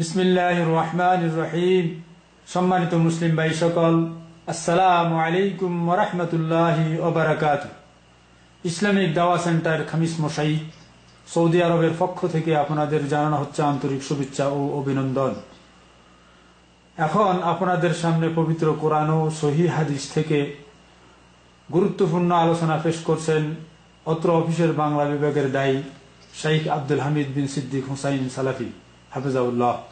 বিসমিল্লাহ রহমান রহিম। সম্মানিত মুসলিম ভাই সকল, আসসালামু আলাইকুম ওরহমতুল্লাহ ওবরাকাত ইসলামিক দাওয়া সেন্টার খামিস মশাই, সৌদি আরবের পক্ষ থেকে আপনাদের জানানো হচ্ছে আন্তরিক শুভেচ্ছা ও অভিনন্দন। এখন আপনাদের সামনে পবিত্র কোরআন ও সহি হাদিস থেকে গুরুত্বপূর্ণ আলোচনা পেশ করছেন অত্র অফিসের বাংলা বিভাগের দায়ী শাইখ আব্দুল হামিদ বিন সিদ্দিক হুসাইন সালাফি। حفظه الله.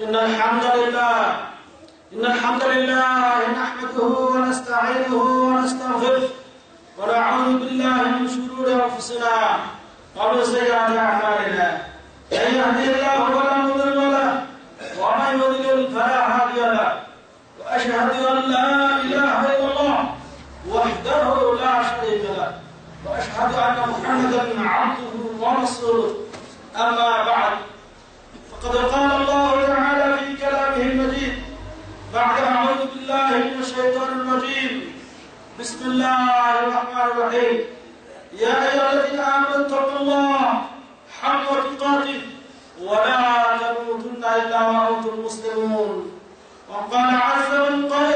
إن الحمد لله إن الحمد لله أن لا إله إلا الله وحده لا شريك له وأشهد أن محمدا عبده ورسوله. أما بعد فقد قال الله تعالى في كلامه المجيد بعد أعوذ بالله من الشيطان الرجيم. بسم الله الرحمن الرحيم. يا أيها الذين آمنوا اتقوا الله حق تقاته ولا تموتن إلا وأنتم مسلمون. وقال عز من قائل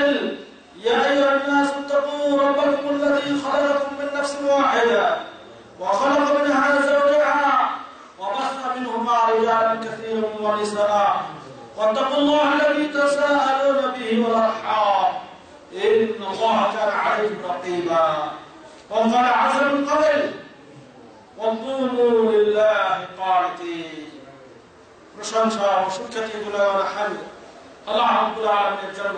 يا أيها الناس اتقوا ربكم الذي خلقكم من نفس واحدة وخلق منها زوجها وبث منهما رجالا كثيرا ونساء واتقوا الله الذي تساءلون به والارحام ان الله كان عليكم رقيبا وقال عز من قبل وقوموا لله قانتين প্রশংসা ও সুখ্যাতি গুণগান হামদ আল্লাহ রাব্বুল আলামিনের জন্য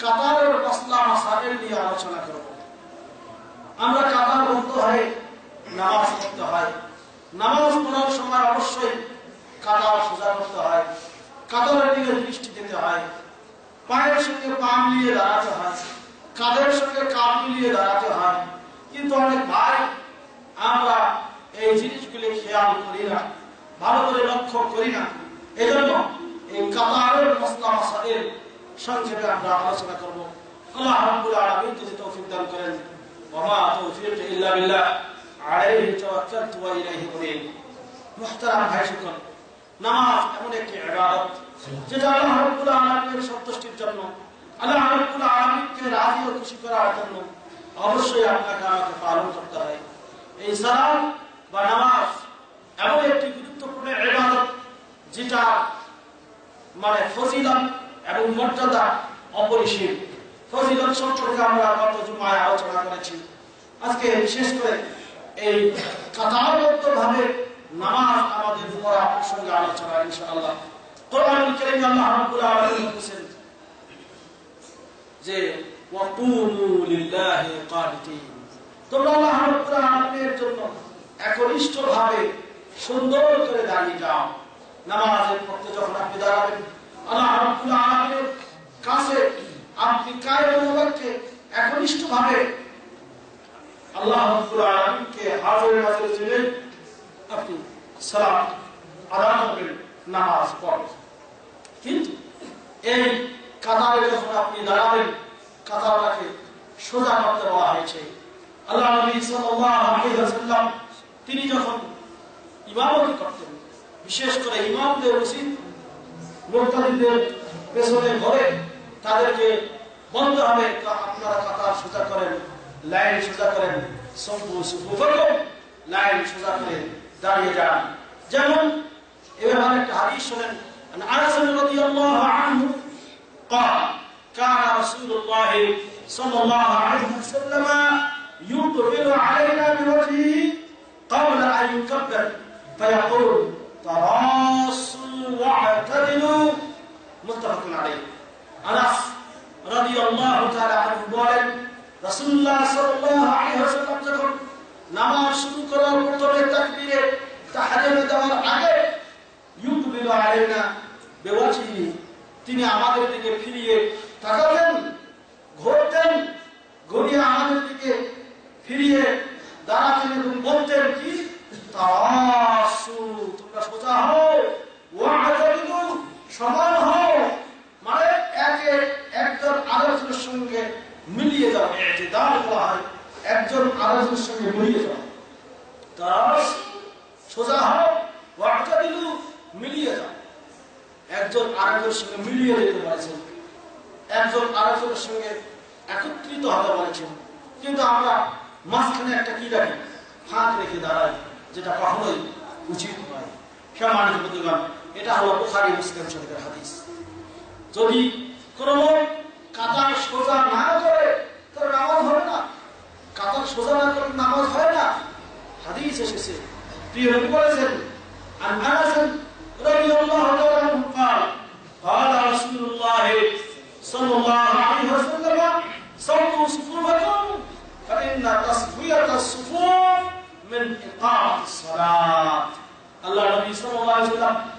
কাতারের মাসলা মাসাইল নিয়ে আলোচনা করব। আমরা কাতার বলতে হয় নামাজ পড়তে হয়। নামাজ পড়ার সময় অবশ্যই কাতার সোজা করতে হয়। কাতারের দিকে দৃষ্টি দিতে হয়। পায়ের সঙ্গে পা মিলিয়ে দাঁড়াতে হয়। কাঁধের সঙ্গে কাঁধ মিলিয়ে দাঁড়াতে হয়। কিন্তু অনেক ভাই, আমরা এই জিনিসগুলি খেয়াল করি না, ভালো করে লক্ষ্য করি না। এজন্য এই কাতারের মশলা মশালের সংক্ষেপে আমরা আলোচনা করব। আল্লাহ রাব্বুল আলামিন যদি তৌফিক দান করেন তৌফিক ইল্লা বিল্লাহ, আলাইহি তাওয়াক্কালতু ওয়া ইলাইহি মুহতারাম নামাজ এমন একটি ইবাদত, যেটা আল্লাহ রাব্বুল আলামিনের সন্তুষ্টির জন্য, আল্লাহ রাব্বুল আলামিনকে রাজি ও খুশি করার জন্য অবশ্যই আপনাকে আমাকে পালন করতে হয়। এই সালাত বা নামাজ এমন একটি গুরুত্বপূর্ণ ইবাদত, যেটা মানে ফজিলত এবং মর্যাদা অপরিসীম। ফজিলত সম্পর্কে আমরা গত জুমায় আলোচনা করেছি। আজকে বিশেষ করে এই কাতারবদ্ধ ভাবে নামাজ আমাদের উপর আপনার সঙ্গে আলোচনা, ইনশাআল্লাহ। কোরআন কারীম আল্লাহ রাব্বুল আলামিন বলেছেন যে, ওয়াকুমু লিল্লাহি কানিতিন তোমরা আল্লাহ রাব্বুল আলামিনের জন্য একনিষ্ঠভাবে সুন্দর করে দাঁড়িয়ে যাও। নামাজের পড়তে যখন আপনি দাঁড়াবেন আল্লাহ আপনি আল্লাহ নামাজ এই কাতারে যখন আপনি দাঁড়াবেন, কাতারটাকে সোজা করতে বলা হয়েছে। আল্লাহ নবী তিনি যখন ইমামতি করতেন, বিশেষ করে ইমামদের উচিত মুক্তাদিদের পেছনে ঘরে তাদেরকে বন্ধ হবে আপনারা কাতার সোজা করেন লাইন সোজা করেন সফু সুফু করুন লাইন সোজা করে দাঁড়িয়ে যান যেমন এবার একটা হাদিস শোনেন عن انس رضي الله عنه قال كان رسول الله صلى الله عليه وسلم يقبل علينا بوجهه قبل ان يكبر فيقول تراصوا واعتدلوا মুত্তাফাকুন আলাইহি আনাস রাদিয়াল্লাহু তাআলা আনহু বলেন রাসূলুল্লাহ সাল্লাল্লাহু আলাইহি ওয়াসাল্লাম যখন নামাজ শুরু করার প্রথমে তাকবীরে তাহরিমে দেওয়ার আগে ইউকবিলু আলাইনা বিওয়াজহিহি তিনি আমাদের দিকে ফিরিয়ে তাকাতেন ঘুরতেন ঘুরিয়ে আমাদের দিকে ফিরিয়ে দাঁড়াতেন এবং বলতেন কি তারাসু তোমরা সোজা হও ওয়াহদাদিলু সমান হও মানে একে একজন আরেকজনের সঙ্গে মিলিয়ে যাও। ইতিদাল বলা হয় একজন আরেকজনের সঙ্গে মিলিয়ে যাও। তারাস সোজা হও ওয়াহদাদিলু মিলিয়ে যাও। একজন আরেকজনের সঙ্গে মিলিয়ে যেতে পারছেন একজন আরেকজনের সঙ্গে একত্রিত হতে পারছেন কিন্তু আমরা মাঝখানে একটা কি রাখি? ফাঁক রেখে দাঁড়াই, যেটা কখনোই উচিত নয়। সে সম্মানিত প্রতিগণ এটা হলো বুখারী মুসলিম শরীফের হাদিস যদি কোনো লোক কাতার সোজা না করে তার নামাজ হবে না কাতার সোজা না করে নামাজ হয় না হাদিস এসেছে প্রিয় নবী বলেছেন عن انس رضي الله تعالى عنه قال قال رسول الله صلى الله عليه وسلم صلوا صفوفكم فان تصفيه الصفوف من اقامه الصلاه আল্লাহ নবী সাল্লাল্লাহু আলাইহি ওয়াসাল্লাম বলেছেন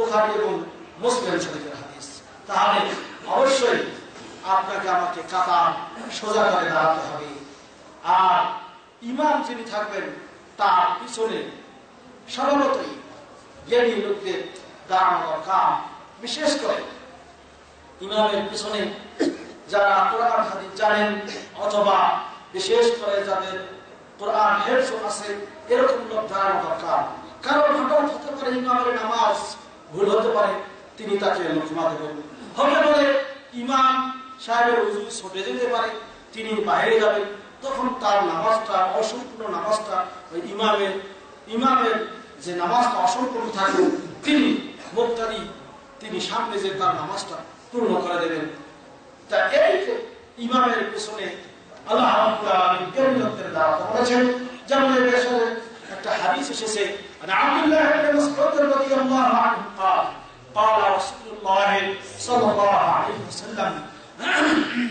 বোখারি এবং মুসলিম শরীফের হাদিস। তাহলে অবশ্যই আপনাকে আমাকে কাতার সোজা করে দাঁড়াতে হবে। আর ইমাম যিনি থাকবেন, তার পিছনে সাধারণতই জ্ঞানী লোকদের দাঁড়ানো দরকার। বিশেষ করে ইমামের পিছনে যারা কোরআন, হাদিস জানেন, অথবা বিশেষ করে যাদের কোরআন হেফজ আছে, এরকম লোক দাঁড়ানো দরকার। কারণ হঠাৎ হতে পারে ইমামের নামাজ ভুল হতে পারে, তিনি তাকে লক্ষ্মা দেবেন। হতে পারে ইমাম সাহেবের উজু ছুটে যেতে পারে, তিনি বাইরে যাবেন। তখন তার নামাজটা, অসম্পূর্ণ নামাজটা, ওই ইমামের ইমামের যে নামাজটা অসম্পূর্ণ থাকবে, তিনি মুক্তাদি, তিনি সামনে যে তার নামাজটা পূর্ণ করে দেবেন। তা এই ইমামের পেছনে আল্লাহ বলেছেন যেমন একটা হাদিস এসেছে عن عبد الله بن مسعود رضي الله عنه قال قال رسول الله صلى الله عليه وسلم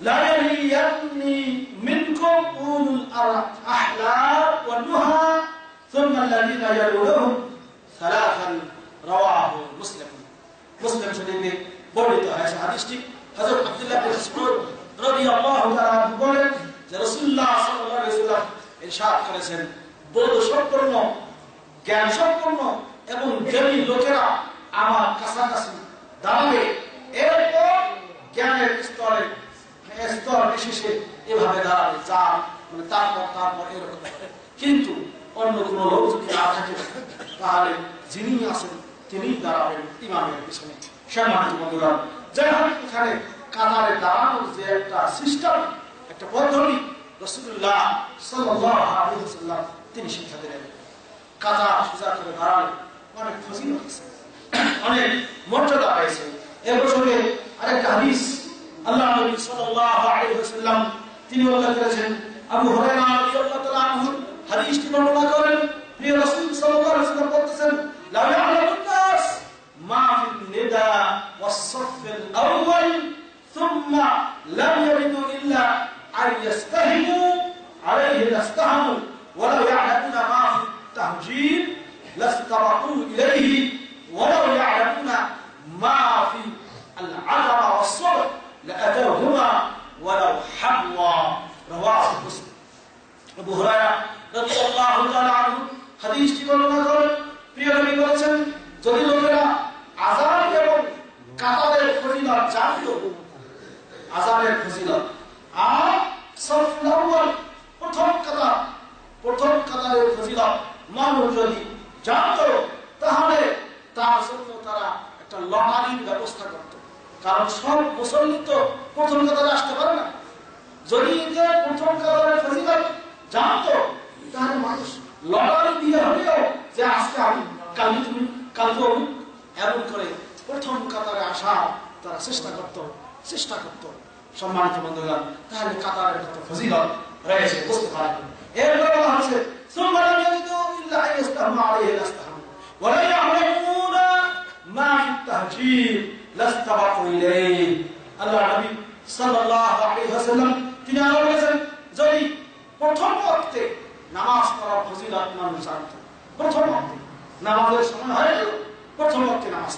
لا يليني منكم أولو الأحلام والنهى ثم الذين يلونهم ثلاثا رواه مسلم مسلم শরীফে বর্ণিত হয়েছে হাদিসটি হযরত আব্দুল্লাহ বিন মাসউদ রাদিয়াল্লাহু তাআলা বলেন যে রাসূলুল্লাহ সাল্লাল্লাহু আলাইহি ওয়াসাল্লাম ইরশাদ করেছেন বোধ সম্পন্ন জ্ঞান সম্পন্ন এবং জ্ঞানী লোকেরা আমার কাছাকাছি দাঁড়াবে। এরপর জ্ঞানের স্তরে, স্তর বিশেষে এভাবে দাঁড়াবে মানে তারপর তারপর এরকম। কিন্তু অন্য কোনো লোক যদি না থাকে, তাহলে যিনি আছেন, তিনি দাঁড়াবেন ইমামের পিছনে। সম্মানিত বন্ধুরা, যাই হোক, এখানে কাতারে দাঁড়ানোর যে একটা সিস্টেম একটা পদ্ধতি, রসুল্লাহ সাল্লাম তিনি শিক্ষা দিলেন। কাজা সোজা করে অনেক ফজিল হয়েছে। অনেক মর্যাদা পাইছে। এবছরে হাদিস আল্লাহ নবী সাল্লাল্লাহু আলাইহি ওয়াসাল্লাম তিনি উল্লেখ করেছেন, আবু হুরায়রা রাদিয়াল্লাহু তাআলা আনহু হাদিসটি বর্ণনা করেন, প্রিয় রাসূল সাল্লাল্লাহু আলাইহি ওয়াসাল্লাম বলতেছেন, লা ইয়ালামুন নাস মা ফিল নিদা ওয়াস সাফিল আউয়াল লাম ইয়ারিদু ইল্লা আন আলাইহি ইস্তাহামু ولو يعلمون ما في التهجير لاستبقوا إليه ولو يعلمون ما في العذر والصبر لأتوهما ولو حبوا رواه مسلم আবু হুরায়রা রাদিয়াল্লাহু তাআলা আনহু হাদিসটি বর্ণনা করেন প্রিয় নবী বলেছেন যদি লোকেরা আযান এবং কাতারের ফজিলত জানতো আযানের ফজিলত আর সফল আউয়াল প্রথম কাতার প্রথম কাতারের ফজিলত মানুষ যদি জানতো, তাহলে তার জন্য তারা একটা লটারির ব্যবস্থা করত। কারণ সব মুসল্লি তো প্রথম কাতারে আসতে পারে না। যদি যে প্রথম কাতারের ফজিলত জানতো, তাহলে মানুষ লটারি দিয়ে হলেও যে আজকে আমি কালকে তুমি, কালকে এমন করে প্রথম কাতারে আসা তারা চেষ্টা করত চেষ্টা করত। সম্মানিত বন্ধুগণ, তাহলে কাতারের একটা ফজিলত রয়েছে, বুঝতে পারেন প্রথম ওয়াক্তে নামাজ পড়ার ফজিলত মানুষ জানত প্রথম ওয়াক্তে নামাজের সময় হয় প্রথম ওয়াক্তে নামাজ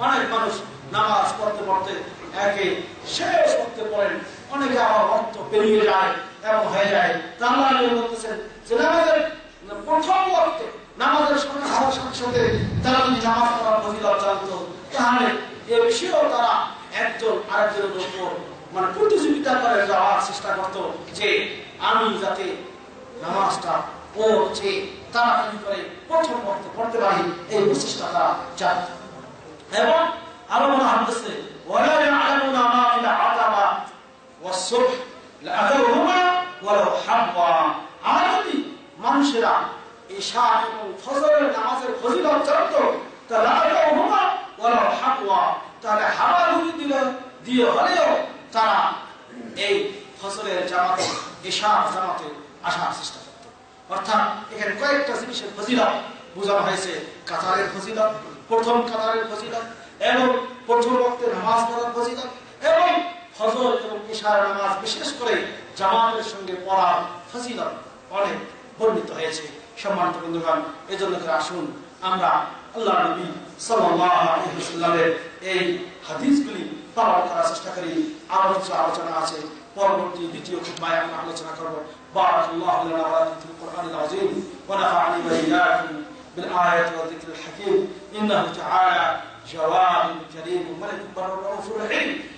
অনেক মানুষ নামাজ পড়তে পড়তে একে শেষ করতে পারেন অনেকে আবার অর্থ পেরিয়ে যায় এমন হয়ে যায়। তা আল্লাহ বলতেছেন যে নামাজের প্রথম ওয়াক্তে নামাজের সময় হওয়ার সাথে সাথে তারা যদি নামাজ পড়ার ফজিলত জানতো, তাহলে এ বিষয়েও তারা একজন আরেকজনের উপর মানে প্রতিযোগিতা করে যাওয়ার চেষ্টা করত যে আমি যাতে নামাজটা ও যে তাড়াতাড়ি করে প্রথম পড়তে পড়তে পারি, এই প্রচেষ্টা তারা জানত। এবং আরও বলা হামতেছে ওয়ালা ইয়ালামুনা মা ফিল আতাবা ওয়াস-সুবহ। হাব্বা। যদি মানুষেরা এবং আসার চেষ্টা করত। অর্থাৎ এখানে কয়েকটা জিনিসের ফজিলত বোঝানো হয়েছে। কাতারের ফজিলত, প্রথম কাতারের ফজিলত, এবং প্রথম বক্তে নামাজ পড়ার ফজিলত, এবং ফজর এবং ঈশার নামাজ বিশেষ করে জামাতের সঙ্গে পড়ার ফজিলত অনেক বর্ণিত হয়েছে সম্মানিত বন্ধুগণ এই জন্য করে আসুন আমরা আল্লাহ নবী সাল্লাল্লাহু আলাইহি ওয়াসাল্লামের এই হাদিসগুলি পালন করার চেষ্টা করি আরো কিছু আলোচনা আছে পরবর্তী দ্বিতীয় খুতবায় আমরা আলোচনা করব বারাকাল্লাহু লানা ওয়া লাকুম ফিল কুরআনিল আযীম ওয়া নাফা'নি ওয়া ইয়্যাকুম بالآيات والذكر الحكيم إنه تعالى جواد كريم ملك بر رؤوف رحيم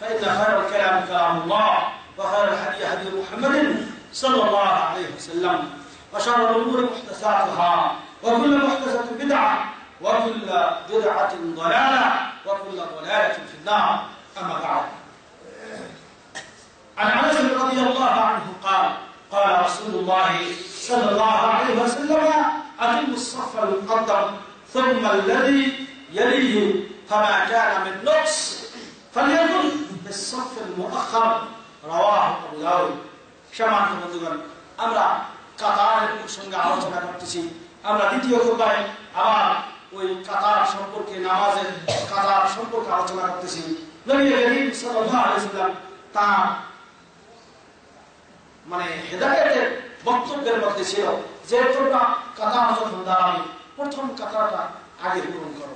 فإن خير الكلام كلام الله وخير الهدي هدي محمد صلى الله عليه وسلم. وشر الأمور محدثاتها وكل محدثة بدعة وكل بدعة ضلالة وكل ضلالة في النار. أما بعد. عن أنس رضي الله عنه قال قال رسول الله صلى الله عليه وسلم أتم الصف المقدم ثم الذي يليه فما كان من نقص فليكن بالصف المؤخر رواه أبو داود সমান বন্ধুগণ আমরা কাতারের সঙ্গে আলোচনা করতেছি আমরা দ্বিতীয় খোপায় আবার ওই কাতার সম্পর্কে নামাজের কাতার সম্পর্কে আলোচনা করতেছি নবী করিম সাল্লাল্লাহু আলাইহি ওয়াসাল্লাম তার মানে হেদায়েতের বক্তব্যের মধ্যে ছিল যে তোমরা কাতার যখন দাঁড়াবে প্রথম কাতারটা আগে পূরণ করো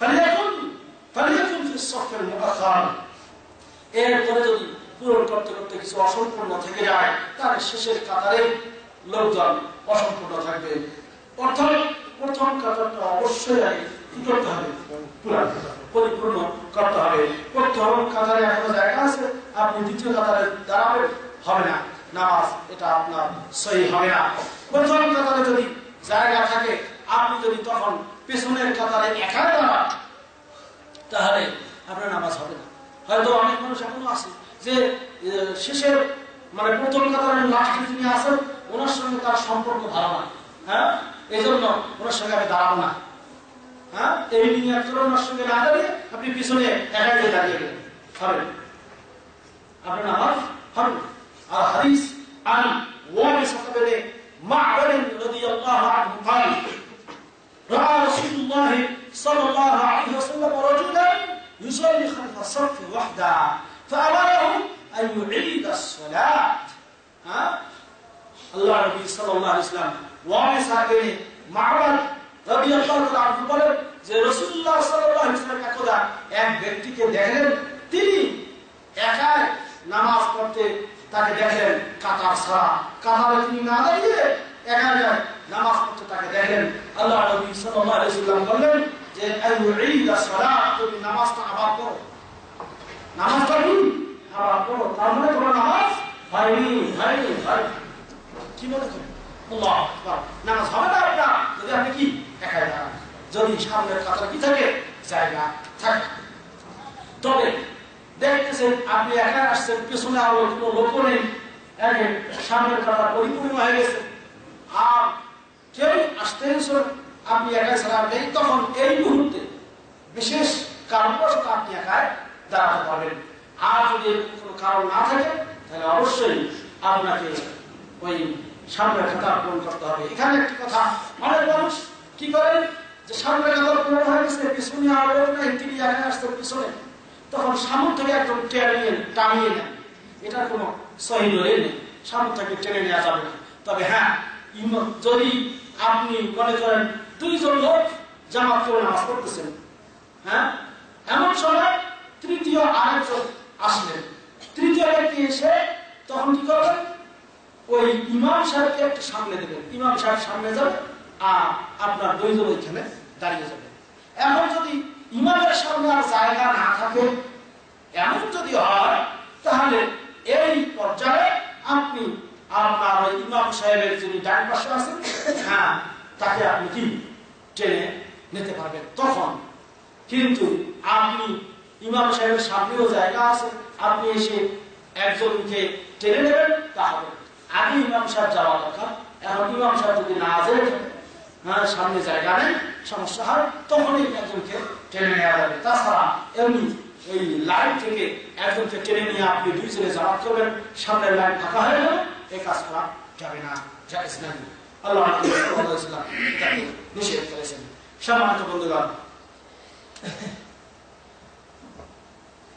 মানে এরপরে যদি পূরণ করতে করতে কিছু অসম্পূর্ণ থেকে যায়, তাহলে শেষের কাতারে লোকজন অসম্পূর্ণ থাকবে। অর্থাৎ প্রথম কাতারটা অবশ্যই কি করতে হবে? পরিপূর্ণ করতে হবে। প্রথম কাতারে এখনও জায়গা আছে, আপনি দ্বিতীয় কাতারে দাঁড়াবেন, হবে না। নামাজ, এটা আপনার সহি হবে না। প্রথম কাতারে যদি জায়গা থাকে, আপনি যদি তখন পেছনের কাতারে একা দাঁড়ান, তাহলে আপনার নামাজ হবে না। হয়তো অনেক মানুষ এখনও আছে যে শেষের মানে প্রথম কাতারের লাস্টে যিনি আছেন, ওনার সঙ্গে তার সম্পর্ক ভালো না। হ্যাঁ? এই জন্য ওনার সঙ্গে আমি দাঁড়াবো না। হ্যাঁ? এই নিয়ে ওনার সঙ্গে না দাঁড়িয়ে আপনি পিছনে একা দাঁড়িয়ে গেলেন। হবে আপনার নামাজ হবে না। আর হাদিস عن وارثة بن معبد رضي الله عنه قال رأى رسول الله صلى الله عليه وسلم رجلا يصلي خلف الصف وحده فأمره أن يعيد الصلاة ها আল্লাহ নবী সাল্লাল্লাহু আলাইহি ওয়াসাল্লাম ওয়ারিসা ইবনে মা'বাদ রাদিয়াল্লাহু তাআলা আনহু বলেন যে রাসূলুল্লাহ সাল্লাল্লাহু আলাইহি ওয়াসাল্লাম একদা এক ব্যক্তিকে দেখলেন তিনি একা নামাজ পড়তে তাকে দেখলেন কাতার ছাড়া। কাতারে তিনি না দাঁড়িয়ে একা নামাজ পড়তে তাকে দেখলেন আল্লাহ নবী সাল্লাল্লাহু আলাইহি বললেন যে আইয়ুঈদ সালাত, তুমি নামাজটা আবার পড়ো। নামাজটা কি আবার তার মানে তোমার নামাজ হয়নি হয়নি হয়নি। কি মনে করেন আল্লাহ আকবার। নামাজ হবে না আপনার যদি আপনি কি? একাই যদি সামনের কাতার কি থাকে? জায়গা থাকে। তবে দেখতেছেন, আপনি একা আসছেন, পিছনে আরও কোনো লোক নেই। একে সামনের কাতার পরিপূর্ণ হয়ে গেছে। আর কেউ আসতে আপনি একাই ছাড়া নেই, তখন এই মুহূর্তে বিশেষ কারণবশত আপনি একাই দাঁড়াতে পারবেন। আর যদি কোনো কারণ না থাকে, তাহলে অবশ্যই আপনাকে ওই সামনে খাতা পূরণ করতে হবে। এখানে একটি কথা অনেক মানুষ কি করেন? যে সামনে খাতা পূরণ হয়ে গেছে, পিছনে আরও নাই, তিনি এখানে আসতে পিছনে। তখন সামন একদম টেনে টানিয়ে নেন এটার কোনো সহি থেকে টেনে নেওয়া যাবে না। তবে হ্যাঁ যদি আপনি মনে করেন দুইজন লোক জামাত করে নামাজ পড়তেছেন হ্যাঁ এমন সময় তৃতীয় আরেকজন আসলেন। তৃতীয় ব্যক্তি এসে তখন কি করবেন ওই ইমাম সাহেবকে একটু সামনে দেবেন ইমাম সাহেব সামনে যাবে আর আপনার দুইজন ওইখানে দাঁড়িয়ে যাবে। এমন যদি ইমামের সামনে আর জায়গা না থাকে, এমন যদি হয়, তাহলে এই পর্যায়ে আপনি আপনার ইমাম সাহেবের যিনি ডান পাশে আছেন হ্যাঁ তাকে আপনি কি টেনে নিতে পারবেন? তখন। কিন্তু আপনি ইমাম সাহেবের সামনেও জায়গা আছে, আপনি এসে একজনকে টেনে নেবেন, তা হবে। আগে ইমাম সাহেব যাওয়া দরকার। এখন ইমাম সাহেব যদি না যায় হ্যাঁ সামনে জায়গা নেই সমস্যা হয়, তখনই একজনকে টেনে নেওয়া যাবে। তাছাড়া এমনি ওই লাইন থেকে একজনকে টেনে নিয়ে আপনি দুই ছেলে জামাত করবেন, সামনের লাইন ফাঁকা হয়ে গেল এই কাজ করা যাবে না, জায়েজ নাই আল্লাহ এটাকে নিষেধ করেছেন। সম্মানিত বন্ধুগণ,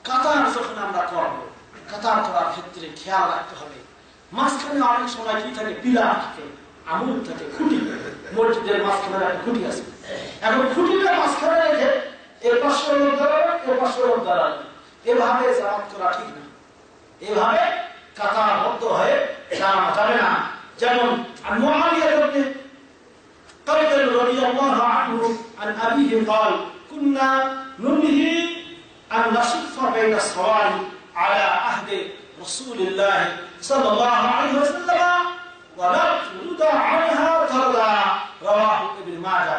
কাতার যখন আমরা করব, কাতার করার ক্ষেত্রে খেয়াল রাখতে হবে। মাঝখানে অনেক সময় কি থাকে? পিলার থাকে, আমুল থাকে, খুঁটি। মসজিদের মাঝখানে একটা খুঁটি আছে। এখন খুঁটিটা মাঝখানে রেখে এর পাশে লোক দাঁড়াবে এর পাশে লোক দাঁড়াবে এভাবে জামাত করা ঠিক না এভাবে কাতারবদ্ধ হয়ে দাঁড়ানো যাবে না যেমন মুআবিয়া ইবনে قيد رضي الله عنه عن أبيه قال كنا ننهي أن نصف بين الصواري على عهد رسول الله صلى الله عليه وسلم ونطرد عنها طردا رواه ابن ماجه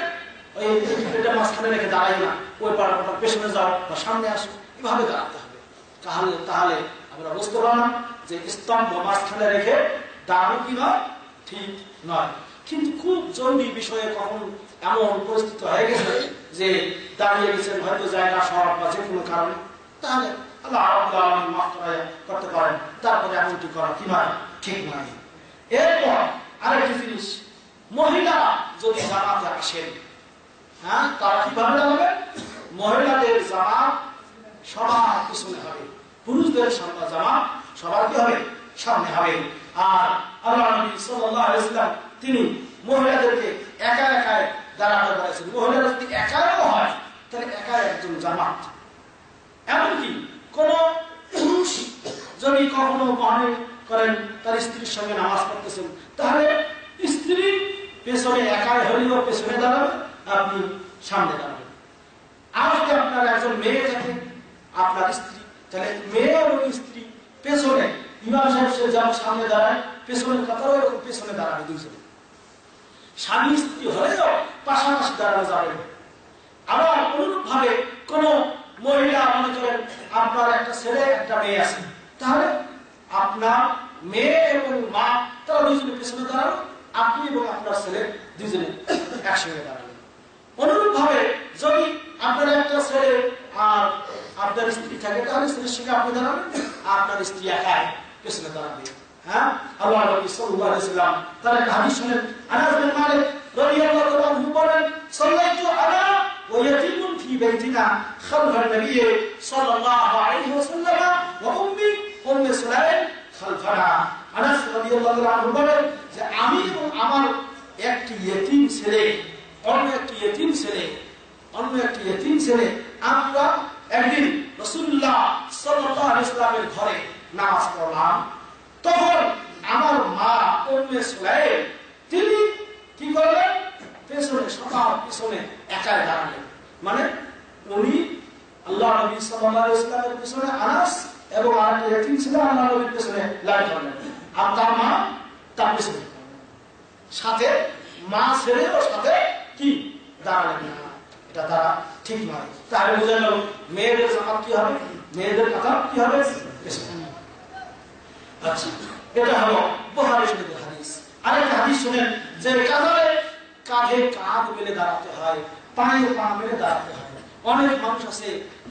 ওই এটা মাঝখানে রেখে দাঁড়াই না। ওই পাড়া পেছনে যাও বা সামনে আসো। এভাবে দাঁড়াতে হবে। তাহলে তাহলে আমরা বুঝতে পারলাম যে স্তম্ভ মাঝখানে রেখে দাঁড়ানো কি নয়, ঠিক নয়। কিন্তু খুব জরুরি বিষয়ে কখন এমন পরিস্থিতি হয়ে গেছে যে দাঁড়িয়ে গেছেন হয়তো জায়গা শর্ট বা যে কোনো কারণে। তাহলে আল্লাহ আলামিন মাফ করা- করতে পারেন। তারপরে এমনটি করা কি নয়, ঠিক নয়। এরপর আরেকটি জিনিস। মহিলা যদি জামাতে আসেন হ্যাঁ তারা কীভাবে দাঁড়াবে মহিলাদের জামাত, সবার পিছনে হবে। পুরুষদের সামনে জামা সবার কি হবে? সামনে হবে। আর তিনি মহিলাদেরকে একা একা দাঁড়ানো বলেছেন। মহিলারা যদি একাও হয়, তাহলে একা একজন জামাত। এমনকি কোন পুরুষ যদি কখনো মনে করেন, তার স্ত্রীর সঙ্গে নামাজ পড়তেছেন, তাহলে স্ত্রী পেছনে একাই হলেও পেছনে দাঁড়াবে। আপনি সামনে দাঁড়াবেন। আর যদি আপনার একজন মেয়ে থাকে আপনার স্ত্রী। তাহলে মেয়ে এবং স্ত্রী পেছনে, ইমাম সাহেব সে যেমন সামনে দাঁড়ায় পেছনের কাতারও এরকম পেছনে দাঁড়াবে দুইজনে। স্বামী স্ত্রী হলেও পাশাপাশি দাঁড়ানো যাবে। আবার অনুরূপ ভাবে কোন মহিলা, মনে করেন আপনার একটা ছেলে, একটা মেয়ে আছে। তাহলে আপনার মেয়ে এবং মা, তারা দুজনে পেছনে দাঁড়ানো আপনি এবং আপনার ছেলে দুজনে একসঙ্গে দাঁড়াবেন অনুরূপ ভাবে যদি আপনার একটা ছেলে আর আপনার স্ত্রী থাকে, তাহলে স্ত্রীর সঙ্গে আপনি দাঁড়াবেন, আপনার স্ত্রী একাই পেছনে দাঁড়াবে। হ্যাঁ? আমি এবং আমার একটি ইয়েতিম ছেলে অন্য একটি ইয়েতিম ছেলে, অন্য একটি ছেলে আমরা একদিন আলাইহি ওয়াসাল্লামের ঘরে নামাজ পড়লাম। তখন আমার মা উম্মে সুলাইম, তিনি কি করলেন? পেছনে পেছনে একাই দাঁড়ালেন। মানে উনি আল্লাহ নবী সাল্লাল্লাহু আলাইহি ওয়াসাল্লামের পেছনে আনাস এবং আরেকটি ইয়েতিম ছিল আল্লাহ নবীর পেছনে লাইট করলেন আর তার মা তার সাথে মা ছেড়ে ও সাথে কি দাঁড়ালেন না। এটা তারা ঠিক নয়। মেয়েদের কি হবে? মেয়েদের কথা কি হবে? আচ্ছা দাঁড়াতে অনেক মানুষ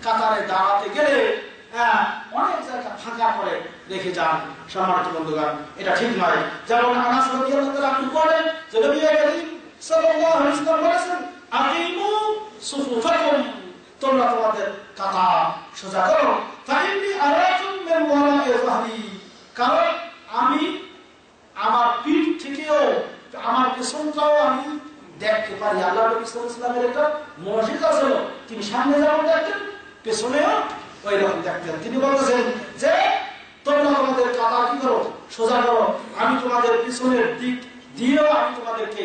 কাতারে দাঁড়াতে গেলে হ্যাঁ অনেক জায়গা ফাঁকা করে রেখে যান। সম্মানিত বন্ধুগণ, এটা ঠিক নয়। যেমন আনাস সাল্লাল্লাহু আলাইহি ওয়াসাল্লাম বলেছেন, আকিমু সুফুফাকুম। তোমরা তোমাদের কাতার সোজা করো। ফাইন্নি আরাকুম মিন ওয়ারা'i যাহরি কারণ আমি আমার পিঠ থেকেও আমার পেছনটাও আমি দেখতে পারি। আল্লাহ নবী সাল্লাল্লাহু একটা মসজিদ ছিল তিনি সামনে যেমন দেখতেন, পেছনেও ওই রকম দেখতেন। তিনি বলতেছেন যে, তোমরা তোমাদের কাদা কি করো? সোজা করো। আমি তোমাদের পিছনের দিক দিয়েও আমি তোমাদেরকে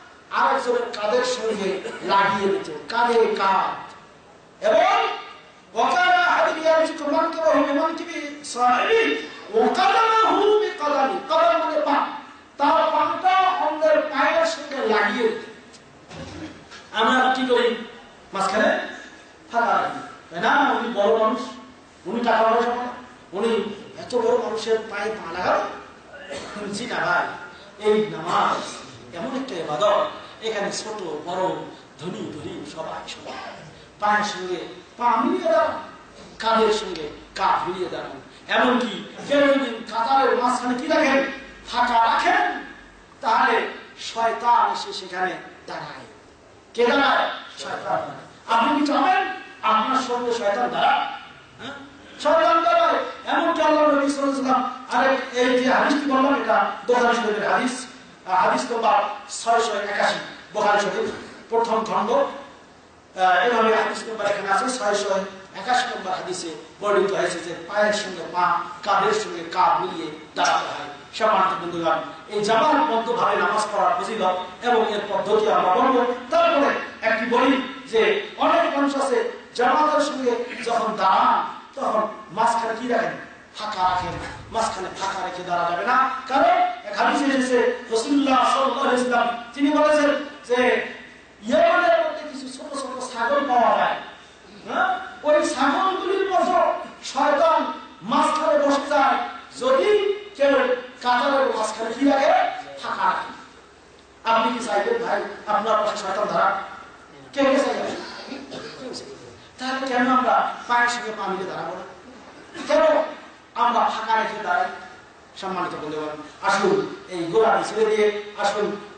কাঁধ আরেকজনের কাঁধের সঙ্গে লাগিয়ে দিত কাঁধে কাঁধ এবং وكان أحد يمسك منكبه بمنكب صاحبه وقدمه بقدمه قدم মানে পা তার পাটা অন্যের পায়ের সঙ্গে লাগিয়ে দিত আমরা কি করি মাঝখানে ফাঁকা রাখি তাই না উনি বড় মানুষ উনি টাকা পয়সা পান উনি এত বড় মানুষের পায়ে পা লাগাবে জি না ভাই এই নামাজ এমন একটা ইবাদত এখানে ছোট, বড়, ধনী গরিব সবাই পায়ের সঙ্গে পা মিলিয়ে দাঁড়ান কাঁধের সঙ্গে কাঁধ মিলিয়ে দাঁড়ান এমনকি কেউ কাতারের মাঝখানে কি রাখেন ফাঁকা রাখেন, তাহলে শয়তান এসে সেখানে দাঁড়ায়। কে দাঁড়ায়? শয়তান আপনি কি আপনার সঙ্গে শয়তান দাঁড়ায়? হ্যাঁ? শয়তান দাঁড়ায়। এমনকি আল্লাহ আলাইহি এই যে হাদিসটি বললাম এটা? হাদিস। হাদিস নম্বর 681 বুখারী শরীফ, প্রথম খণ্ড এভাবে হাদিস নম্বর এখানে আছে 681 নম্বর হাদিসে বর্ণিত হয়েছে যে পায়ের সঙ্গে পা, কাঁধের সঙ্গে কাঁধ মিলিয়ে দাঁড়াতে হয়। অনেক মানুষ আছে জামাতের সঙ্গে যখন দাঁড়ান, তখন মাঝখানে কি রাখেন? ফাঁকা রাখেন। মাঝখানে ফাঁকা রেখে দাঁড়া যাবে না। কারণ তিনি বলেছেন যে ইয়েমেনের মধ্যে কিছু ছোট ছোট ছাগল পাওয়া যায় হ্যাঁ? ওই ছাগলগুলির মতো শয়তান মাঝখানে বসে যায়, যদি কেউ কাতারের মাঝখানে কি রাখে ফাঁকা রাখে আপনি কি চাইবেন ভাই? আপনার পাশে শয়তান ধরা? কে কে চাইবেন চাইবে? তাহলে কেন আমরা পায়ের সঙ্গে পা মিলে দাঁড়াবো না? কেন আমরা ফাঁকা রেখে দাঁড়াই? সম্মানিত বন্ধুগণ, আসুন, এই গোড়াটি ছেড়ে দিয়ে আসুন।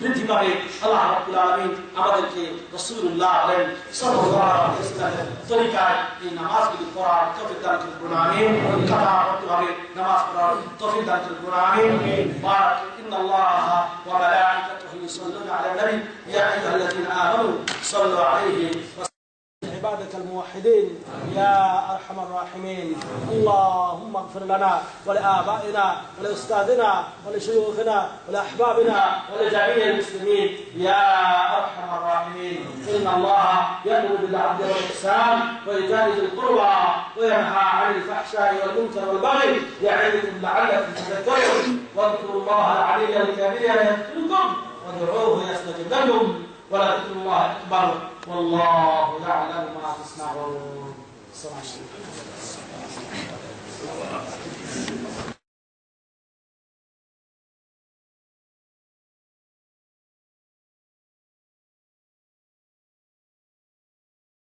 বৃদ্ধি পাবে আল্লাহ রাব্বুল আলামিন আমাদেরকে রাসূলুল্লাহ বলেন সাল্লাল্লাহু আলাইহি ওয়াসাল্লামের তরিকায় এই নামাজগুলি পড়ার তৌফিক দান করুন আমিন কাদা করতে নামাজ পড়ার তৌফিক দান করুন আমিন বারাক ইন্নাল্লাহ ওয়া মালাইকাতুহু ইউসাল্লুনা আলা নবী ইয়া আইয়ুহাল্লাযীনা আমানু সাল্লু আলাইহি عبادك الموحدين. يا أرحم الراحمين. اللهم اغفر لنا ولآبائنا ولأستاذنا ولشيوخنا ولأحبابنا ولجميع المسلمين. يا أرحم الراحمين. إن الله يأمر بالعدل والإحسان وإيتاء ذي القربى وينهى عن الفحشاء والمنكر والبغي يعظكم لعلكم تذكرون. واذكروا الله العلي الكبير يذكركم. وادعوه يستجب لكم. ولا تذكر الله أكبر والله يعلم ما تصنعون.